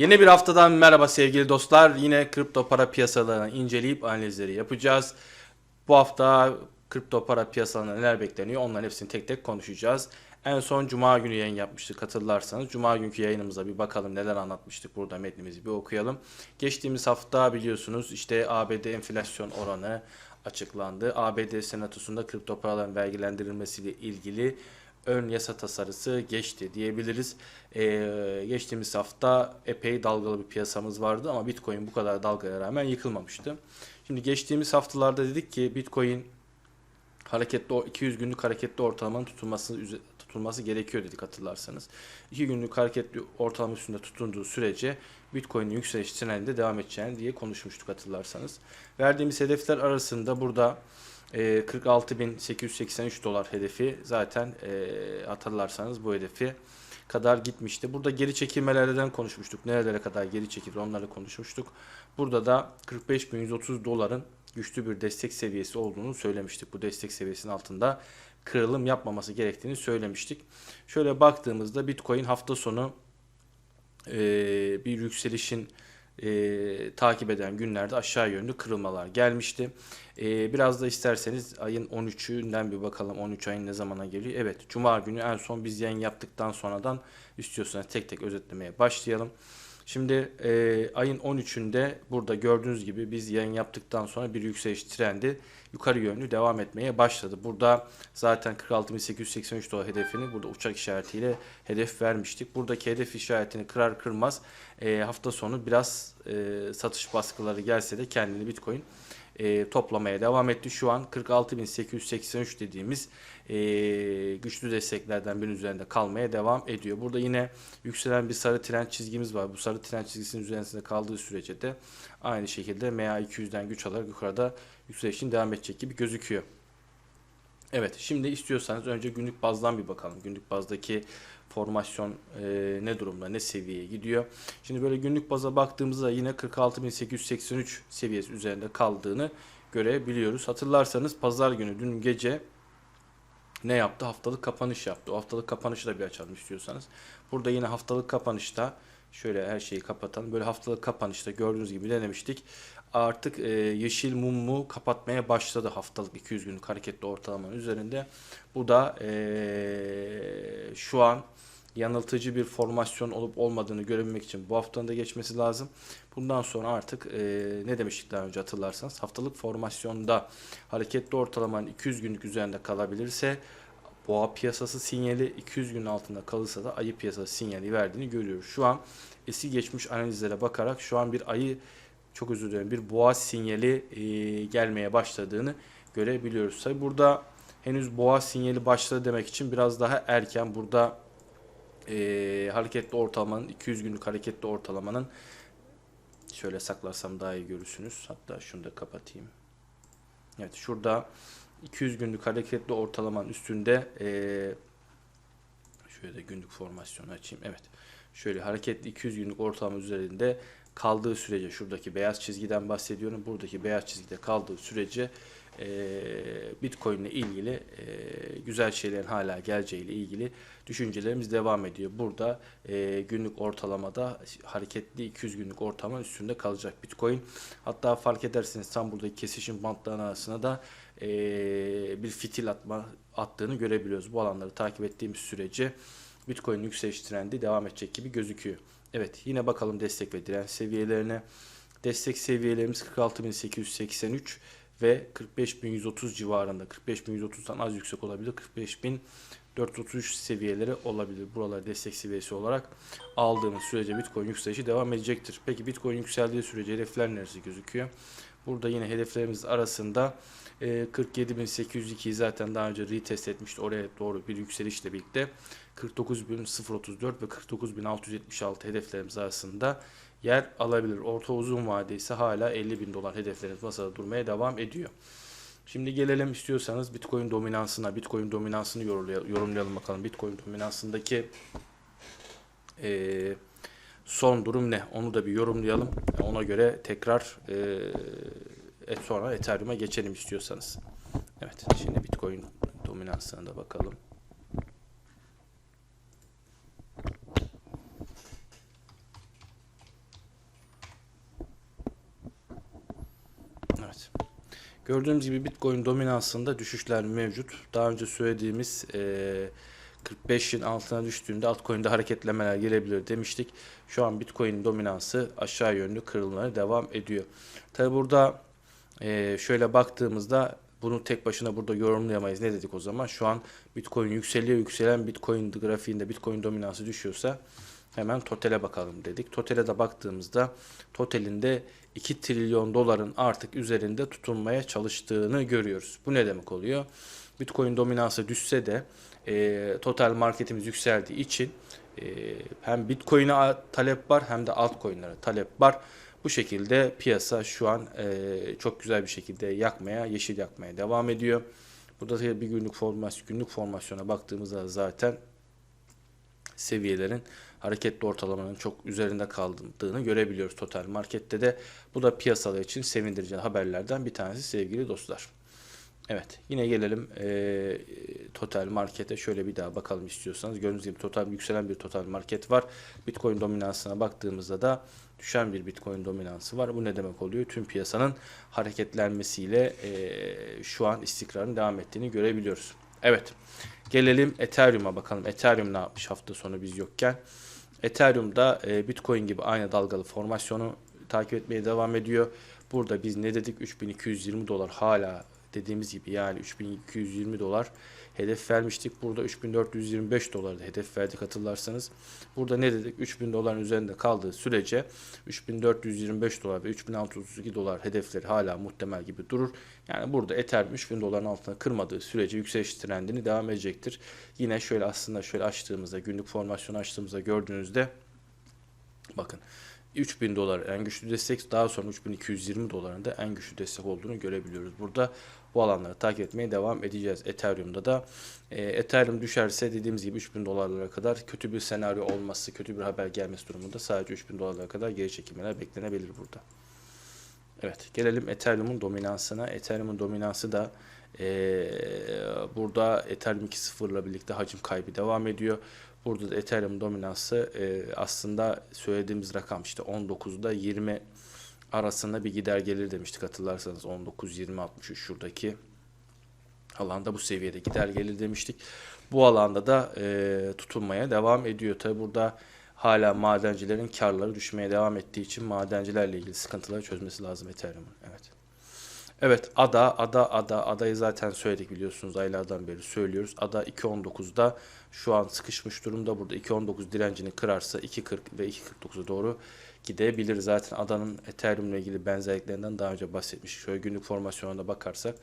Yeni bir haftadan merhaba sevgili dostlar. Yine kripto para piyasalarını inceleyip analizleri yapacağız. Bu hafta kripto para piyasalarında neler bekleniyor onların hepsini tek tek konuşacağız. En son Cuma günü yayın yapmıştık hatırlarsanız. Cuma günkü yayınımıza bir bakalım neler anlatmıştık burada metnimizi bir okuyalım. Geçtiğimiz hafta biliyorsunuz işte ABD enflasyon oranı açıklandı. ABD senatosunda kripto paraların vergilendirilmesiyle ilgili ön yasa tasarısı geçti diyebiliriz. Ee, geçtiğimiz hafta epey dalgalı bir piyasamız vardı ama Bitcoin bu kadar dalgaya rağmen yıkılmamıştı. Şimdi geçtiğimiz haftalarda dedik ki Bitcoin hareketli o 200 günlük hareketli ortalamanın tutulması tutulması gerekiyor dedik hatırlarsanız. 2 günlük hareketli ortalama üstünde tutunduğu sürece Bitcoin'in yükseliş trendinde devam edeceğini diye konuşmuştuk hatırlarsanız. Verdiğimiz hedefler arasında burada e, 46.883 dolar hedefi zaten e, hatırlarsanız bu hedefi kadar gitmişti. Burada geri çekilmelerden konuşmuştuk. Nerelere kadar geri çekildi onları konuşmuştuk. Burada da 45.130 doların güçlü bir destek seviyesi olduğunu söylemiştik. Bu destek seviyesinin altında kırılım yapmaması gerektiğini söylemiştik. Şöyle baktığımızda Bitcoin hafta sonu e, bir yükselişin e, takip eden günlerde aşağı yönlü kırılmalar gelmişti. E, biraz da isterseniz ayın 13'ünden bir bakalım 13 ayın ne zamana geliyor. Evet Cuma günü en son biz yayın yaptıktan sonradan istiyorsanız tek tek özetlemeye başlayalım. Şimdi e, ayın 13'ünde burada gördüğünüz gibi biz yayın yaptıktan sonra bir yükseliş trendi yukarı yönlü devam etmeye başladı. Burada zaten 46.883 dolar hedefini burada uçak işaretiyle hedef vermiştik. Buradaki hedef işaretini kırar kırmaz e, hafta sonu biraz e, satış baskıları gelse de kendini Bitcoin e, toplamaya devam etti. Şu an 46.883 dediğimiz e, güçlü desteklerden birinin üzerinde kalmaya devam ediyor. Burada yine yükselen bir sarı trend çizgimiz var. Bu sarı trend çizgisinin üzerinde kaldığı sürece de aynı şekilde MA200'den güç alarak yukarıda yükselişin devam edecek gibi gözüküyor. Evet şimdi istiyorsanız önce günlük bazdan bir bakalım. Günlük bazdaki formasyon e, ne durumda, ne seviyeye gidiyor. Şimdi böyle günlük baza baktığımızda yine 46.883 seviyesi üzerinde kaldığını görebiliyoruz. Hatırlarsanız pazar günü dün gece ne yaptı? Haftalık kapanış yaptı. O haftalık kapanışı da bir açalım istiyorsanız. Burada yine haftalık kapanışta şöyle her şeyi kapatalım. Böyle haftalık kapanışta gördüğünüz gibi ne demiştik? Artık e, yeşil mumu kapatmaya başladı haftalık 200 günlük hareketli ortalamanın üzerinde. Bu da e, şu an yanıltıcı bir formasyon olup olmadığını görebilmek için bu haftanın da geçmesi lazım. Bundan sonra artık e, ne demiştik daha önce hatırlarsanız haftalık formasyonda hareketli ortalamanın 200 günlük üzerinde kalabilirse boğa piyasası sinyali 200 gün altında kalırsa da ayı piyasası sinyali verdiğini görüyoruz. Şu an eski geçmiş analizlere bakarak şu an bir ayı çok özür dilerim bir boğa sinyali e, gelmeye başladığını görebiliyoruz. Tabi burada henüz boğa sinyali başladı demek için biraz daha erken burada e, hareketli ortalamanın 200 günlük hareketli ortalamanın şöyle saklarsam daha iyi görürsünüz. Hatta şunu da kapatayım. Evet şurada 200 günlük hareketli ortalamanın üstünde e, şöyle de günlük formasyonu açayım. Evet. Şöyle hareketli 200 günlük ortalama üzerinde kaldığı sürece şuradaki beyaz çizgiden bahsediyorum. Buradaki beyaz çizgide kaldığı sürece e, Bitcoin ile ilgili e, güzel şeylerin hala geleceği ile ilgili düşüncelerimiz devam ediyor. Burada e, günlük ortalamada hareketli 200 günlük ortalama üstünde kalacak Bitcoin. Hatta fark ederseniz tam buradaki kesişim bantlarının arasına da e, bir fitil atma attığını görebiliyoruz. Bu alanları takip ettiğimiz sürece Bitcoin yükseliş trendi devam edecek gibi gözüküyor. Evet yine bakalım destek ve direnç seviyelerine. Destek seviyelerimiz 46.883 ve 45.130 civarında. 45.130'dan az yüksek olabilir. 45.433 seviyeleri olabilir. Buraları destek seviyesi olarak aldığımız sürece Bitcoin yükselişi devam edecektir. Peki Bitcoin yükseldiği sürece hedefler neresi gözüküyor? Burada yine hedeflerimiz arasında e, 47.802'yi zaten daha önce retest etmişti. Oraya doğru bir yükselişle birlikte 49.034 ve 49.676 hedeflerimiz arasında yer alabilir. Orta uzun vade ise hala 50.000 dolar hedeflerimiz masada durmaya devam ediyor. Şimdi gelelim istiyorsanız Bitcoin dominansına, Bitcoin dominansını yorumlayalım, bakalım. Bitcoin dominansındaki eee son durum ne? Onu da bir yorumlayalım. Ona göre tekrar e, sonra Ethereum'a geçelim istiyorsanız. Evet, şimdi Bitcoin dominansına da bakalım. Gördüğümüz gibi Bitcoin dominansında düşüşler mevcut. Daha önce söylediğimiz e, 45'in altına düştüğünde altcoin'de hareketlemeler gelebilir demiştik. Şu an Bitcoin dominansı aşağı yönlü kırılmalara devam ediyor. Tabi burada e, şöyle baktığımızda bunu tek başına burada yorumlayamayız. Ne dedik o zaman? Şu an Bitcoin yükseliyor. Yükselen Bitcoin grafiğinde Bitcoin dominansı düşüyorsa hemen totale bakalım dedik. Totale de baktığımızda totalinde 2 trilyon doların artık üzerinde tutunmaya çalıştığını görüyoruz. Bu ne demek oluyor? Bitcoin dominansı düşse de e, total marketimiz yükseldiği için e, hem Bitcoin'e talep var hem de altcoin'lere talep var. Bu şekilde piyasa şu an e, çok güzel bir şekilde yakmaya, yeşil yakmaya devam ediyor. Burada da bir günlük formasyon, günlük formasyona baktığımızda zaten seviyelerin hareketli ortalamanın çok üzerinde kaldığını görebiliyoruz total markette de. Bu da piyasalar için sevindirici haberlerden bir tanesi sevgili dostlar. Evet yine gelelim e, total markete şöyle bir daha bakalım istiyorsanız. Gördüğünüz gibi total yükselen bir total market var. Bitcoin dominansına baktığımızda da düşen bir Bitcoin dominansı var. Bu ne demek oluyor? Tüm piyasanın hareketlenmesiyle e, şu an istikrarın devam ettiğini görebiliyoruz. Evet gelelim Ethereum'a bakalım. Ethereum ne yapmış hafta sonu biz yokken? Ethereum'da e, Bitcoin gibi aynı dalgalı formasyonu takip etmeye devam ediyor. Burada biz ne dedik? 3220 dolar hala dediğimiz gibi yani 3220 dolar hedef vermiştik. Burada 3425 dolar da hedef verdik hatırlarsanız. Burada ne dedik? 3000 doların üzerinde kaldığı sürece 3425 dolar ve 3632 dolar hedefleri hala muhtemel gibi durur. Yani burada Ethereum 3000 doların altına kırmadığı sürece yükseliş trendini devam edecektir. Yine şöyle aslında şöyle açtığımızda günlük formasyon açtığımızda gördüğünüzde bakın 3000 dolar en güçlü destek daha sonra 3220 doların da en güçlü destek olduğunu görebiliyoruz. Burada bu alanları takip etmeye devam edeceğiz. Ethereum'da da e, Ethereum düşerse dediğimiz gibi 3000 dolarlara kadar kötü bir senaryo olması, kötü bir haber gelmesi durumunda sadece 3000 dolarlara kadar geri çekilmeler beklenebilir burada. Evet gelelim Ethereum'un dominansına. Ethereum'un dominansı da e, burada Ethereum 2.0 ile birlikte hacim kaybı devam ediyor. Burada da Ethereum dominansı e, aslında söylediğimiz rakam işte 19'da 20 arasında bir gider gelir demiştik hatırlarsanız 19 20 63 şuradaki alanda bu seviyede gider gelir demiştik. Bu alanda da e, tutulmaya devam ediyor. Tabi burada hala madencilerin karları düşmeye devam ettiği için madencilerle ilgili sıkıntıları çözmesi lazım Ethereum'un. Evet. Evet ada ada ada adayı zaten söyledik biliyorsunuz aylardan beri söylüyoruz. Ada 2.19'da şu an sıkışmış durumda. Burada 2.19 direncini kırarsa 2.40 ve 2.49'a doğru gidebilir. Zaten adanın Ethereum ile ilgili benzerliklerinden daha önce bahsetmiş. Şöyle günlük formasyonuna bakarsak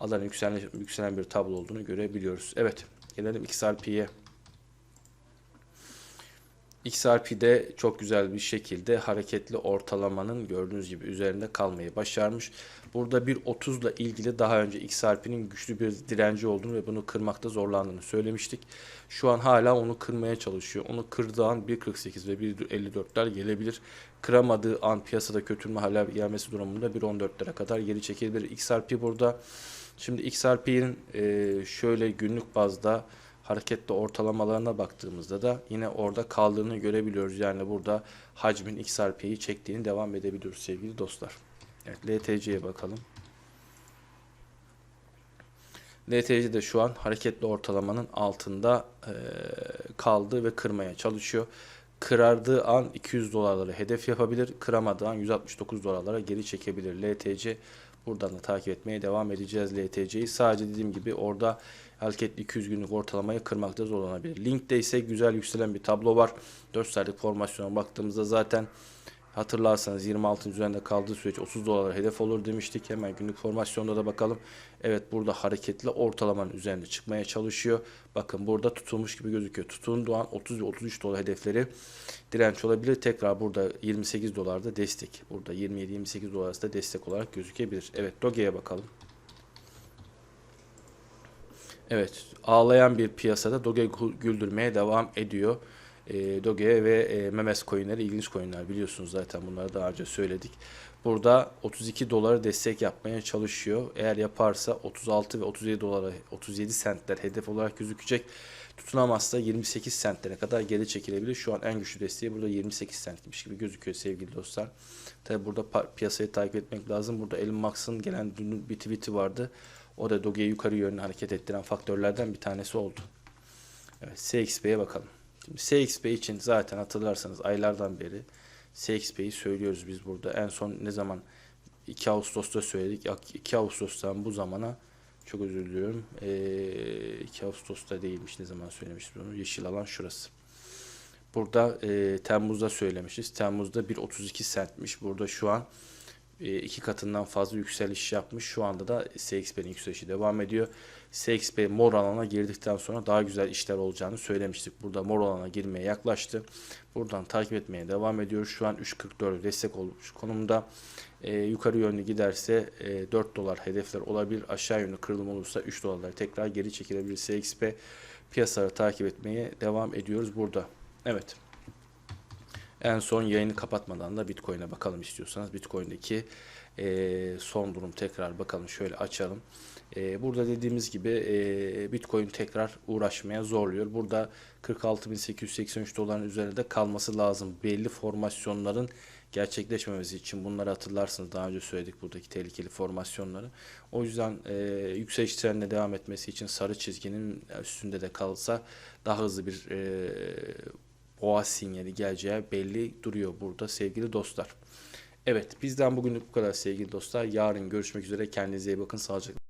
adanın yükselen, yükselen bir tablo olduğunu görebiliyoruz. Evet gelelim XRP'ye. XRP'de çok güzel bir şekilde hareketli ortalamanın gördüğünüz gibi üzerinde kalmayı başarmış. Burada bir 30 ile ilgili daha önce XRP'nin güçlü bir direnci olduğunu ve bunu kırmakta zorlandığını söylemiştik. Şu an hala onu kırmaya çalışıyor. Onu kırdığı an 1.48 ve 1.54'ler gelebilir. Kıramadığı an piyasada kötülme hala gelmesi durumunda 1.14'lere kadar geri çekilebilir. XRP burada. Şimdi XRP'nin şöyle günlük bazda hareketli ortalamalarına baktığımızda da yine orada kaldığını görebiliyoruz. Yani burada hacmin XRP'yi çektiğini devam edebiliyoruz sevgili dostlar. Evet LTC'ye bakalım. LTC de şu an hareketli ortalamanın altında kaldı ve kırmaya çalışıyor. Kırardığı an 200 dolarları hedef yapabilir. Kıramadığı an 169 dolarlara geri çekebilir. LTC buradan da takip etmeye devam edeceğiz LTC'yi. Sadece dediğim gibi orada hareketli 200 günlük ortalamayı kırmakta zorlanabilir. Link'te ise güzel yükselen bir tablo var. 4 saatlik formasyona baktığımızda zaten hatırlarsanız 26'ın üzerinde kaldığı süreç 30 dolar hedef olur demiştik. Hemen günlük formasyonda da bakalım. Evet burada hareketli ortalamanın üzerinde çıkmaya çalışıyor. Bakın burada tutulmuş gibi gözüküyor. Tutunduğu an 30 ve 33 dolar hedefleri direnç olabilir. Tekrar burada 28 dolarda destek. Burada 27-28 dolar arasında destek olarak gözükebilir. Evet Doge'ye bakalım. Evet, ağlayan bir piyasada Doge güldürmeye devam ediyor. E, Doge ve e, Memes coinleri ilginç coinler biliyorsunuz zaten bunları daha önce söyledik. Burada 32 doları destek yapmaya çalışıyor. Eğer yaparsa 36 ve 37 dolara 37 sentler hedef olarak gözükecek. Tutunamazsa 28 sentlere kadar geri çekilebilir. Şu an en güçlü desteği burada 28 centmiş gibi gözüküyor sevgili dostlar. Tabi burada piyasayı takip etmek lazım. Burada Elon Musk'ın gelen dün bir tweet'i vardı. O da Doge'yi yukarı yönlü hareket ettiren faktörlerden bir tanesi oldu. Evet CXP'ye bakalım. Şimdi CXP için zaten hatırlarsanız aylardan beri CXP'yi söylüyoruz biz burada. En son ne zaman 2 Ağustos'ta söyledik. 2 Ağustos'tan bu zamana çok özür diliyorum. Ee, 2 Ağustos'ta değilmiş. Ne zaman söylemiştim bunu? Yeşil alan şurası. Burada e, Temmuz'da söylemişiz. Temmuz'da 1.32 centmiş. Burada şu an e, iki katından fazla yükseliş yapmış. Şu anda da CXP'nin yükselişi devam ediyor. CXP mor alana girdikten sonra daha güzel işler olacağını söylemiştik. Burada mor alana girmeye yaklaştı. Buradan takip etmeye devam ediyoruz. Şu an 3.44 destek olmuş konumda. E, yukarı yönlü giderse e, 4 dolar hedefler olabilir. Aşağı yönlü kırılım olursa 3 dolarlar tekrar geri çekilebilir. CXP piyasaları takip etmeye devam ediyoruz burada. Evet. En son yayını kapatmadan da Bitcoin'e bakalım istiyorsanız. Bitcoin'deki e, son durum tekrar bakalım. Şöyle açalım. E, burada dediğimiz gibi e, Bitcoin tekrar uğraşmaya zorluyor. Burada 46.883 doların üzerinde kalması lazım. Belli formasyonların gerçekleşmemesi için bunları hatırlarsınız. Daha önce söyledik buradaki tehlikeli formasyonları. O yüzden e, yükseliş trendine devam etmesi için sarı çizginin üstünde de kalsa daha hızlı bir e, boğa sinyali geleceği belli duruyor burada sevgili dostlar. Evet bizden bugünlük bu kadar sevgili dostlar. Yarın görüşmek üzere. Kendinize iyi bakın. Sağlıcakla.